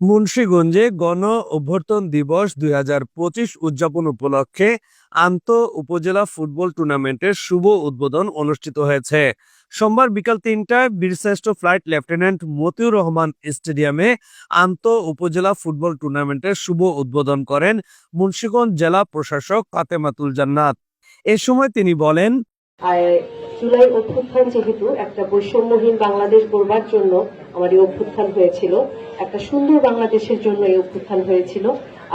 মুন্সীগঞ্জে গণ অভ্যর্থন দিবস দুই হাজার পঁচিশ উদযাপন উপলক্ষে আন্ত উপজেলা ফুটবল টুর্নামেন্টের শুভ উদ্বোধন অনুষ্ঠিত হয়েছে। সোমবার বিকাল তিনটায় বীরশ্রেষ্ঠ ফ্লাইট লেফটেন্যান্ট মতিউর রহমান স্টেডিয়ামে আন্ত উপজেলা ফুটবল টুর্নামেন্টের শুভ উদ্বোধন করেন মুন্সীগঞ্জ জেলা প্রশাসক ফাতেমাতুল জান্নাত। এ সময় তিনি বলেন জুলাই অভ্যুত্থান যেহেতু একটা বৈষম্যহীন বাংলাদেশ গড়বার জন্য আমার এই অভ্যুত্থান হয়েছিল, একটা সুন্দর বাংলাদেশের জন্য এই অভ্যুত্থান হয়েছিল।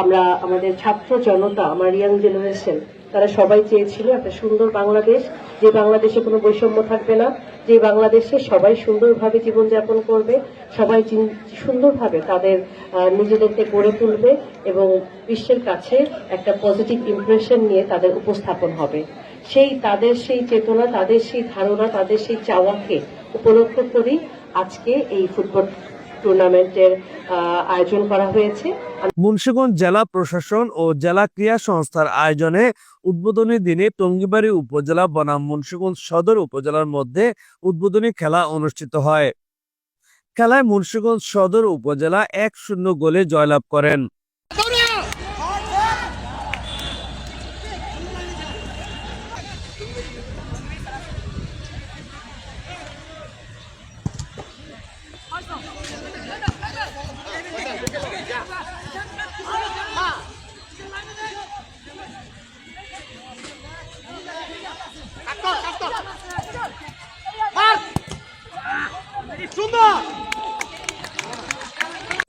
আমরা, আমাদের ছাত্র জনতা, আমার ইয়াং জেনারেশন তারা সবাই চেয়েছিল একটা সুন্দর বাংলাদেশ, যে বাংলাদেশে কোনো বৈষম্য থাকবে না, যে বাংলাদেশে সবাই সুন্দরভাবে জীবনযাপন করবে, সবাই সুন্দরভাবে তাদের নিজেদেরকে গড়ে তুলবে এবং বিশ্বের কাছে একটা পজিটিভ ইমপ্রেশন নিয়ে তাদের উপস্থাপন হবে। সেই, তাদের সেই চেতনা, তাদের সেই ধারণা, তাদের সেই চাওয়াকে উপলক্ষ করেই আজকে এই ফুটবল টুর্নামেন্টের আয়োজন করা হয়েছে। মুন্সিগঞ্জ জেলা প্রশাসন ও জেলা ক্রীড়া সংস্থার আয়োজনে উদ্বোধনী দিনে টঙ্গিবাড়ি উপজেলা বনাম মুন্সিগঞ্জ সদর উপজেলার মধ্যে উদ্বোধনী খেলা অনুষ্ঠিত হয়। খেলায় মুন্সিগঞ্জ সদর উপজেলা এক শূন্য গোলে জয়লাভ করেন।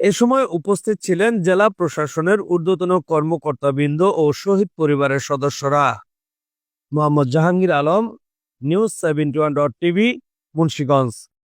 এ সময় উপস্থিত ছিলেন জেলা প্রশাসনের ঊর্ধ্বতন কর্মকর্তাবৃন্দ ও শহীদ পরিবারের সদস্যরা। Mohammad Jahangir Alam, news seventy one dot TV, Munshiganj.